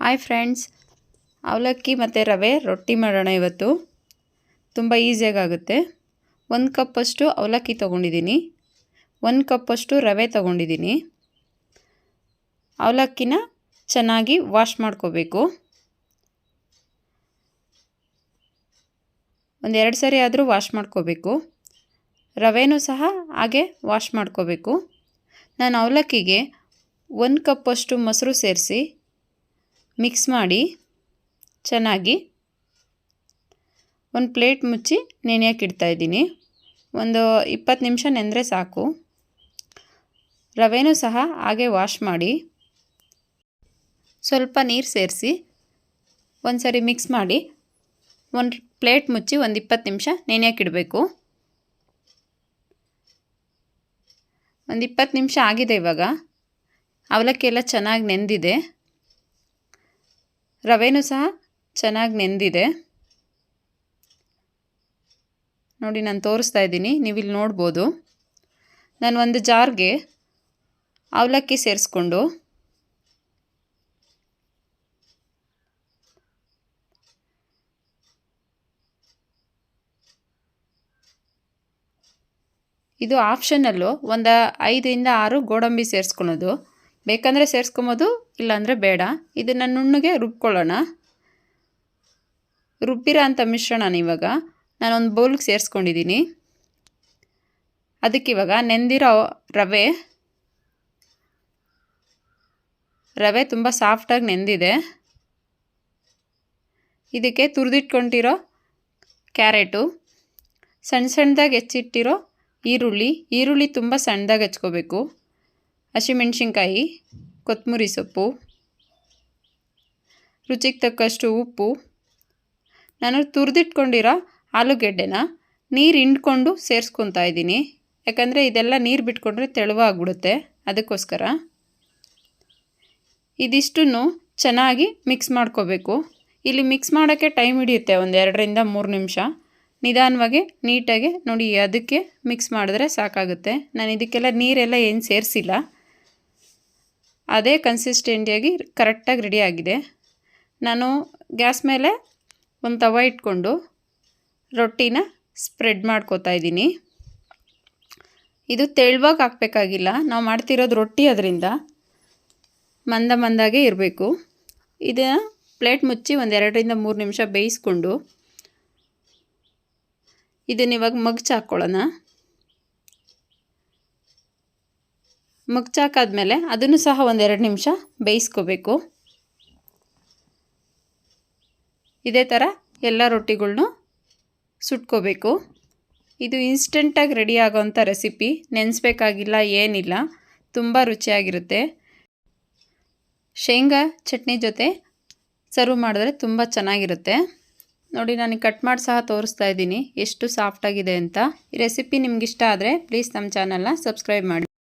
Hi friends ಅವಲಕ್ಕಿ ಮತ್ತು ರವೆ ರೊಟ್ಟಿ ಮಾಡೋಣ ಇವತ್ತು. ತುಂಬ ಈಸಿಯಾಗುತ್ತೆ ಒಂದು ಕಪ್ಪಷ್ಟು ಅವಲಕ್ಕಿ ತೊಗೊಂಡಿದ್ದೀನಿ. ಒಂದು ಕಪ್ಪಷ್ಟು ರವೆ ತೊಗೊಂಡಿದ್ದೀನಿ. ಅವಲಕ್ಕಿನ ಚೆನ್ನಾಗಿ ವಾಶ್ ಮಾಡ್ಕೋಬೇಕು. ಒಂದು ಎರಡು ಸರಿ ಆದರೂ ವಾಶ್ ಮಾಡ್ಕೋಬೇಕು. ರವೆನೂ ಸಹ ಹಾಗೆ ವಾಶ್ ಮಾಡ್ಕೋಬೇಕು. ನಾನು ಅವಲಕ್ಕಿಗೆ ಒಂದು ಕಪ್ಪಷ್ಟು ಮೊಸರು ಸೇರಿಸಿ ಮಿಕ್ಸ್ ಮಾಡಿ ಚೆನ್ನಾಗಿ ಒಂದು ಪ್ಲೇಟ್ ಮುಚ್ಚಿ ನೆನೆಯೋಕೆ ಇಡ್ತಾಯಿದ್ದೀನಿ ಒಂದು ಇಪ್ಪತ್ತು ನಿಮಿಷ ನೆಂದರೆ ಸಾಕು. ರವೆನೂ ಸಹ ಹಾಗೆ ವಾಶ್ ಮಾಡಿ ಸ್ವಲ್ಪ ನೀರು ಸೇರಿಸಿ ಒಂದು ಸರಿ ಮಿಕ್ಸ್ ಮಾಡಿ ಒಂದು ಪ್ಲೇಟ್ ಮುಚ್ಚಿ ಒಂದು ಇಪ್ಪತ್ತು ನಿಮಿಷ ನೆನೆಯೋಕೆ ಇಡಬೇಕು. ಒಂದು ಇಪ್ಪತ್ತು ನಿಮಿಷ ಆಗಿದೆ ಇವಾಗ. ಅವಲಕ್ಕಿ ಎಲ್ಲ ಚೆನ್ನಾಗಿ ನೆಂದಿದೆ. ರವೆನೂ ಸಹ ಚೆನ್ನಾಗಿ ನೆಂದಿದೆ. ನೋಡಿ ನಾನು ತೋರಿಸ್ತಾ ಇದ್ದೀನಿ, ನೀವಿಲ್ಲಿ ನೋಡ್ಬೋದು. ನಾನು ಒಂದು ಜಾರ್ಗೆ ಅವಲಕ್ಕಿ ಸೇರಿಸ್ಕೊಂಡು ಇದು ಆಪ್ಷನಲ್ಲು ಒಂದು ಐದರಿಂದ ಆರು ಗೋಡಂಬಿ ಸೇರಿಸ್ಕೊಳೋದು. ಬೇಕಂದರೆ ಸೇರಿಸ್ಕೊಬೋದು, ಇಲ್ಲಾಂದರೆ ಬೇಡ. ಇದನ್ನು ನುಣ್ಣಗೆ ರುಬ್ಕೊಳ್ಳೋಣ. ರುಬ್ಬಿರೋ ಅಂಥ ಮಿಶ್ರಣ ಇವಾಗ ನಾನೊಂದು ಬೌಲ್ಗೆ ಸೇರಿಸ್ಕೊಂಡಿದ್ದೀನಿ. ಅದಕ್ಕಿವಾಗ ನೆಂದಿರೋ ರವೆ ರವೆ ತುಂಬ ಸಾಫ್ಟಾಗಿ ನೆಂದಿದೆ. ಇದಕ್ಕೆ ತುರಿದಿಟ್ಕೊಂಡಿರೋ ಕ್ಯಾರೆಟು, ಸಣ್ಣ ಸಣ್ಣದಾಗಿ ಹೆಚ್ಚಿಟ್ಟಿರೋ ಈರುಳ್ಳಿ ಈರುಳ್ಳಿ ತುಂಬ ಸಣ್ಣದಾಗಿ ಹಚ್ಕೋಬೇಕು. ಹಸಿಮೆಣ್ಸಿನ್ಕಾಯಿ, ಕೊತ್ತಂಬರಿ ಸೊಪ್ಪು, ರುಚಿಗೆ ತಕ್ಕಷ್ಟು ಉಪ್ಪು. ನಾನು ತುರಿದಿಟ್ಕೊಂಡಿರೋ ಆಲೂಗೆಡ್ಡೆನ ನೀರು ಹಿಂಡ್ಕೊಂಡು ಸೇರಿಸ್ಕೊತಾ ಇದ್ದೀನಿ. ಯಾಕಂದರೆ ಇದೆಲ್ಲ ನೀರು ಬಿಟ್ಕೊಂಡ್ರೆ ತೆಳುವಾಗ್ಬಿಡುತ್ತೆ ಅದಕ್ಕೋಸ್ಕರ ಇದಿಷ್ಟನ್ನು ಚೆನ್ನಾಗಿ ಮಿಕ್ಸ್ ಮಾಡ್ಕೋಬೇಕು. ಇಲ್ಲಿ ಮಿಕ್ಸ್ ಮಾಡೋಕ್ಕೆ ಟೈಮ್ ಹಿಡಿಯುತ್ತೆ, ಒಂದು ಎರಡರಿಂದ ಮೂರು ನಿಮಿಷ. ನಿಧಾನವಾಗಿ, ನೀಟಾಗಿ ನೋಡಿ, ಅದಕ್ಕೆ ಮಿಕ್ಸ್ ಮಾಡಿದ್ರೆ ಸಾಕಾಗುತ್ತೆ. ನಾನು ಇದಕ್ಕೆಲ್ಲ ನೀರೆಲ್ಲ ಏನು ಸೇರಿಸಿಲ್ಲ. ಅದೇ ಕನ್ಸಿಸ್ಟೆಂಟಿಯಾಗಿ ಕರೆಕ್ಟಾಗಿ ರೆಡಿ ಆಗಿದೆ. ನಾನು ಗ್ಯಾಸ್ ಮೇಲೆ ಒಂದು ತವ ಇಟ್ಕೊಂಡು ರೊಟ್ಟಿನ ಸ್ಪ್ರೆಡ್ ಮಾಡ್ಕೋತಾ ಇದ್ದೀನಿ. ಇದು ತೆಳುವಾಗಿ ಹಾಕ್ಬೇಕಾಗಿಲ್ಲ. ನಾವು ಮಾಡ್ತಿರೋದು ರೊಟ್ಟಿ ಅದರಿಂದ ಮಂದ ಮಂದಾಗೆ ಇರಬೇಕು. ಇದನ್ನು ಪ್ಲೇಟ್ ಮುಚ್ಚಿ ಒಂದು ಎರಡರಿಂದ ಮೂರು ನಿಮಿಷ ಬೇಯಿಸ್ಕೊಂಡು ಇದನ್ನಿವಾಗ ಮಗ್ಚು ಹಾಕ್ಕೊಳ್ಳೋಣ ಮಗ್ಚಾಕಾದ್ಮೇಲೆ ಅದನ್ನು ಸಹ ಒಂದೆರಡು ನಿಮಿಷ ಬೇಯಿಸ್ಕೋಬೇಕು. ಇದೇ ಥರ ಎಲ್ಲ ರೊಟ್ಟಿಗಳನ್ನು ಸುಟ್ಕೋಬೇಕು. ಇದು ಇನ್ಸ್ಟೆಂಟಾಗಿ ರೆಡಿ ಆಗೋವಂಥ ರೆಸಿಪಿ, ನೆನೆಸ್ಬೇಕಾಗಿಲ್ಲ, ಏನಿಲ್ಲ. ತುಂಬ ರುಚಿಯಾಗಿರುತ್ತೆ. ಶೇಂಗಾ ಚಟ್ನಿ ಜೊತೆ ಸರ್ವ್ ಮಾಡಿದ್ರೆ ತುಂಬ ಚೆನ್ನಾಗಿರುತ್ತೆ. ನೋಡಿ, ನಾನು ಕಟ್ ಮಾಡಿ ಸಹ ತೋರಿಸ್ತಾ ಇದ್ದೀನಿ ಎಷ್ಟು ಸಾಫ್ಟಾಗಿದೆ ಅಂತ. ಈ ರೆಸಿಪಿ ನಿಮ್ಗೆ ಇಷ್ಟ ಆದರೆ ಪ್ಲೀಸ್ ನಮ್ಮ ಚಾನಲ್ನ ಸಬ್ಸ್ಕ್ರೈಬ್ ಮಾಡಿ.